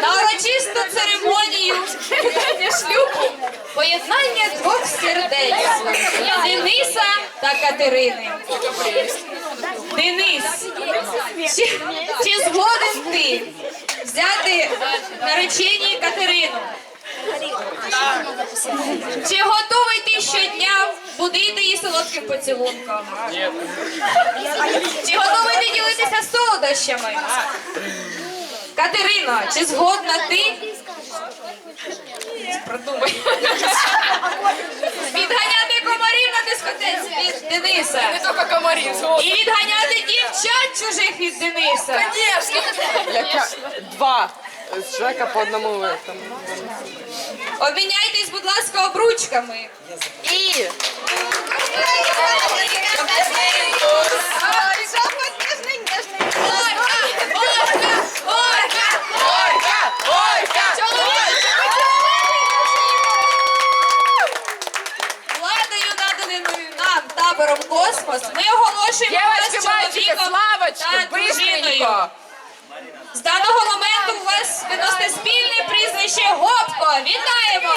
на урочисту церемонію шлюбу поєднання двох сердець Дениса та Катерини. Денис, чи, чи згоден ти взяти наречені Катерину? Чи готовий ти щодня будити її солодким поцілунком? Ні. Чи готовий ти ділитися солодощами? Катерино, чи згодна ти? Продумай. Відганяти комарів на дискотеці від Дениса. Не тільки комарів. І відганяти дівчат чужих від Дениса. Конечно. Яка два з Жека по одному этому. Обміняйтесь, будь ласка, обручками. І Владою, нам табором космос, ми оголошуємо вас чоловіком та дружиною. З даного моменту у вас виносить спільне прізвище Гопко. Вітаємо!